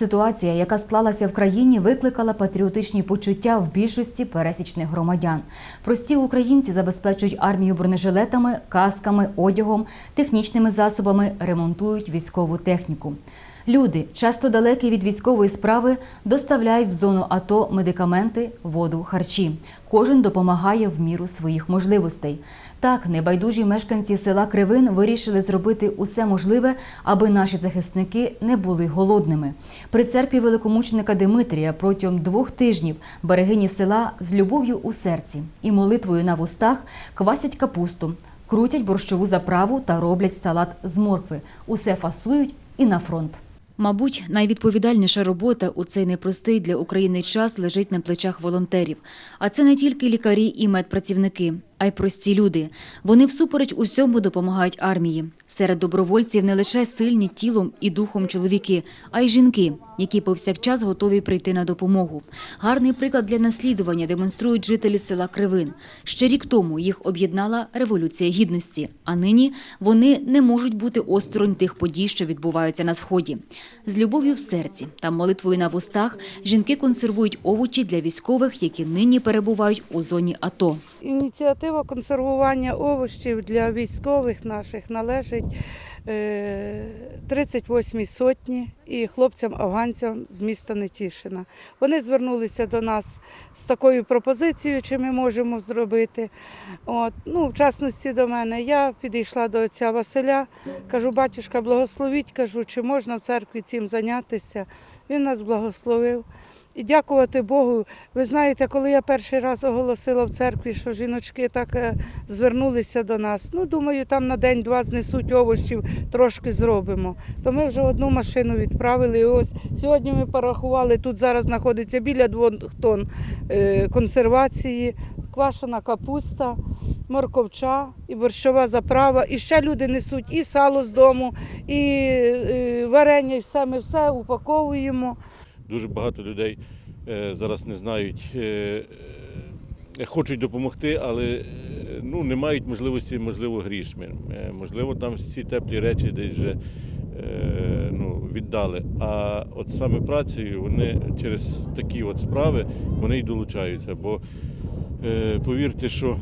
Ситуація, яка склалася в країні, викликала патріотичні почуття в більшості пересічних громадян. Прості українці забезпечують армію бронежилетами, касками, одягом, технічними засобами, ремонтують військову техніку. Люди, часто далекі від військової справи, доставляють в зону АТО медикаменти, воду, харчі. Кожен допомагає в міру своїх можливостей. Так, небайдужі мешканці села Кривин вирішили зробити усе можливе, аби наші захисники не були голодними. При церкві великомученика Димитрія протягом двох тижнів берегині села з любов'ю у серці і молитвою на вустах квасять капусту, крутять борщову заправу та роблять салат з моркви. Усе фасують і на фронт. Мабуть, найвідповідальніша робота у цей непростий для України час лежить на плечах волонтерів. А це не тільки лікарі і медпрацівники, а й прості люди. Вони всупереч усьому допомагають армії. Серед добровольців не лише сильні тілом і духом чоловіки, а й жінки, які повсякчас готові прийти на допомогу. Гарний приклад для наслідування демонструють жителі села Кривин. Ще рік тому їх об'єднала революція гідності, а нині вони не можуть бути осторонь тих подій, що відбуваються на сході. З любов'ю в серці та молитвою на вустах жінки консервують овочі для військових, які нині перебувають у зоні АТО. Ініціатива консервування овочів для військових наших належить е, 38-й сотні і хлопцям-афганцям з міста Нетішина. Вони звернулися до нас з такою пропозицією, чи ми можемо зробити. От, ну, в частності до мене, я підійшла до отця Василя, кажу, батюшка, благословіть, кажу, чи можна в церкві цим зайнятися. Він нас благословив. І дякувати Богу. Ви знаєте, коли я перший раз оголосила в церкві, що жіночки так е, звернулися до нас. Ну, думаю, там на день-два знесуть овочів, трошки зробимо. То ми вже одну машину відправили. І ось сьогодні ми порахували, тут зараз знаходиться біля двох тонн е, консервації, квашена капуста, морковча і борщова заправа. І ще люди несуть і сало з дому, і е, варення, і все. Ми все упаковуємо. Дуже багато людей е, зараз не знають, е, е, хочуть допомогти, але ну, не мають можливості, можливо, грішми. Можливо, там ці теплі речі десь вже ну, віддали. А от саме працею вони через такі от справи вони й долучаються. Бо повірте, що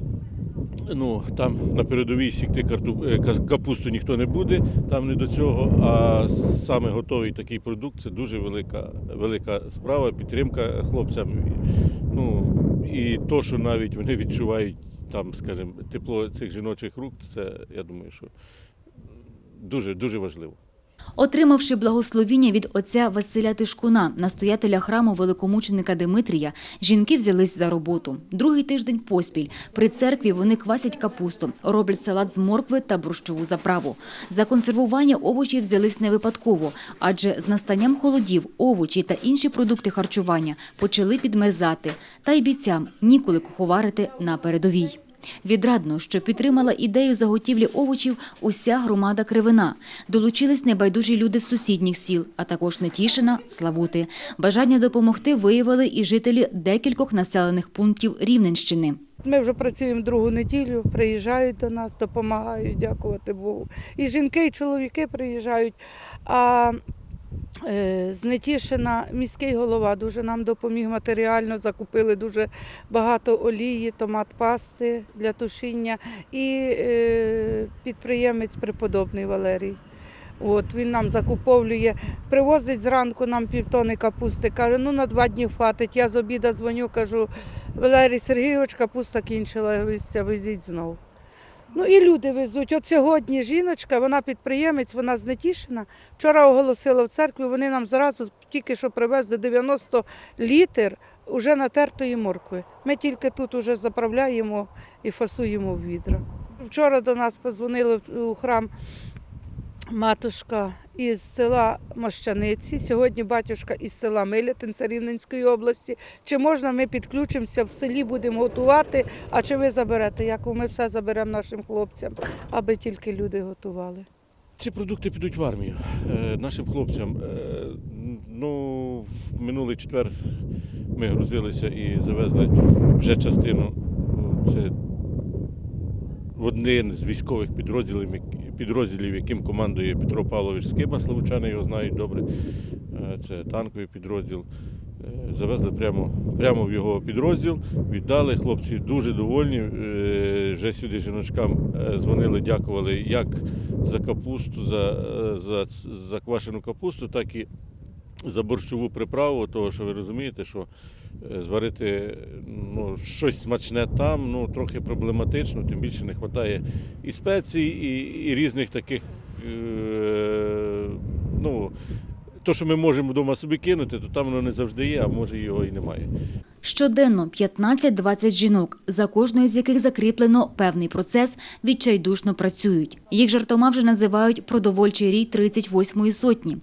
ну, там на передовій сікти е, капусту ніхто не буде, там не до цього. А саме готовий такий продукт це дуже велика, велика справа, підтримка хлопцям. Ну, і то, що навіть вони відчувають там, скажімо, тепло цих жіночих рук, це я думаю, що дуже, дуже важливо. Отримавши благословіння від отця Василя Тишкуна, настоятеля храму великомученика Димитрія, жінки взялись за роботу. Другий тиждень поспіль при церкві вони квасять капусту, роблять салат з моркви та борщову заправу. За консервування овочів взялись не випадково, адже з настанням холодів овочі та інші продукти харчування почали підмерзати. Та й бійцям ніколи куховарити на передовій. Відрадно, що підтримала ідею заготівлі овочів уся громада Кривина. Долучились небайдужі люди з сусідніх сіл, а також Нетішина, Славути. Бажання допомогти виявили і жителі декількох населених пунктів Рівненщини. Ми вже працюємо другу неділю, приїжджають до нас, допомагають, дякувати Богу. І жінки, і чоловіки приїжджають. А е, з Нетішина міський голова дуже нам допоміг матеріально, закупили дуже багато олії, томат пасти для тушіння. І е, підприємець преподобний Валерій. От він нам закуповує, привозить зранку нам півтони капусти. Каже, ну на два дні хватить. Я з обіда дзвоню, кажу, Валерій Сергійович, капуста кінчилася, везіть знову. Ну і люди везуть. От сьогодні жіночка, вона підприємець, вона знетішена. Вчора оголосила в церкві, вони нам зразу тільки що привезли 90 літр уже натертої моркви. Ми тільки тут уже заправляємо і фасуємо в відра. Вчора до нас позвонили у храм матушка із села Мощаниці, сьогодні батюшка із села Милятин Рівненської області. Чи можна ми підключимося в селі, будемо готувати, а чи ви заберете? Як ми все заберемо нашим хлопцям, аби тільки люди готували. Ці продукти підуть в армію е, нашим хлопцям. Е, ну, в минулий четвер ми грузилися і завезли вже частину. ну, Це в один з військових підрозділів, підрозділів, яким командує Петро Павлович Скиба, славучани його знають добре. е, це танковий підрозділ. Е, Завезли прямо, прямо в його підрозділ, віддали. Хлопці дуже довольні. Е, Вже сюди жіночкам дзвонили, дякували як за капусту, за, за, за квашену капусту, так і за борщову приправу, того що ви розумієте, що е, зварити ну, щось смачне там ну, трохи проблематично, тим більше не вистачає і спецій, і, і різних таких. Е, ну, то, що ми можемо вдома собі кинути, то там воно не завжди є, а може його і немає. Щоденно 15-20 жінок, за кожною з яких закріплено певний процес, відчайдушно працюють. Їх жартома вже називають продовольчий рій 38-ї сотні.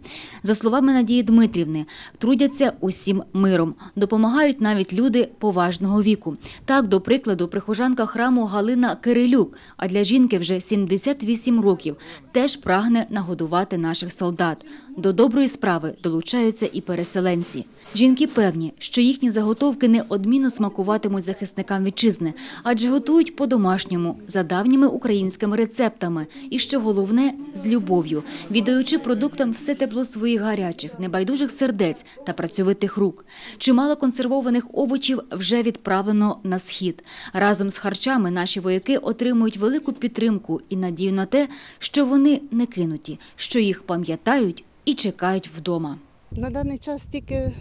За словами Надії Дмитрівни, трудяться усім миром. Допомагають навіть люди поважного віку. Так, до прикладу, прихожанка храму Галина Кирилюк, а для жінки вже 78 років, теж прагне нагодувати наших солдат. До доброї справи долучаються і переселенці. Жінки певні, що їхні заготовки неодмінно смакуватимуть захисникам вітчизни, адже готують по-домашньому, за давніми українськими рецептами і, що головне, з любов'ю, віддаючи продуктам все тепло своїх гарячих, небайдужих сердець та працьовитих рук. Чимало консервованих овочів вже відправлено на схід. Разом з харчами наші вояки отримують велику підтримку і надію на те, що вони не кинуті, що їх пам'ятають і чекають вдома. На даний час тільки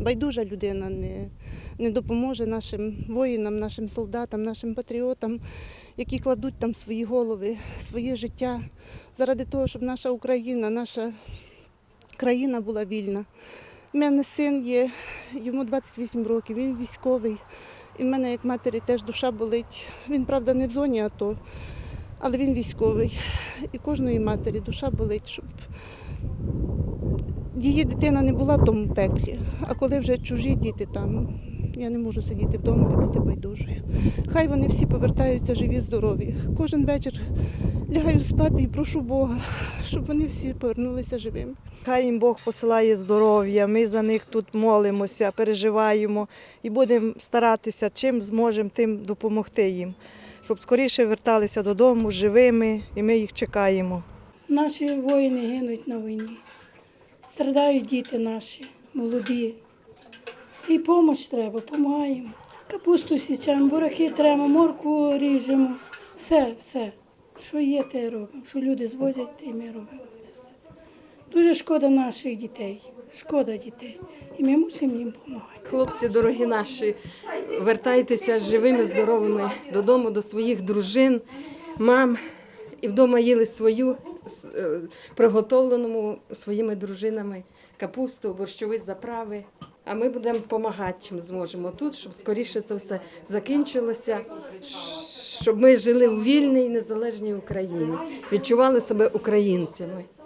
байдужа людина не, не допоможе нашим воїнам, нашим солдатам, нашим патріотам, які кладуть там свої голови, своє життя заради того, щоб наша Україна, наша країна була вільна. У мене син є, йому 28 років, він військовий. І в мене, як матері, теж душа болить. Він, правда, не в зоні АТО, але він військовий. І кожної матері душа болить, щоб її дитина не була в тому пеклі, а коли вже чужі діти там, я не можу сидіти вдома і бути байдужою. Хай вони всі повертаються живі, здорові. Кожен вечір лягаю спати і прошу Бога, щоб вони всі повернулися живими. Хай їм Бог посилає здоров'я, ми за них тут молимося, переживаємо і будемо старатися, чим зможемо, тим допомогти їм, щоб скоріше верталися додому живими, і ми їх чекаємо. Наші воїни гинуть на війні. Страдають діти наші, молоді. І допомога треба, допомагаємо. Капусту січемо, бураки треба, морку ріжемо. Все, все. Що є, те робимо. Що люди звозять, те ми робимо. Це все. Дуже шкода наших дітей. Шкода дітей. І ми мусимо їм допомагати. Хлопці, дорогі наші, вертайтеся живими, здоровими додому, до своїх дружин, мам. І вдома їли свою приготовленому своїми дружинами капусту, борщові заправи. А ми будемо допомагати, чим зможемо тут, щоб скоріше це все закінчилося, щоб ми жили в вільній незалежній Україні, відчували себе українцями.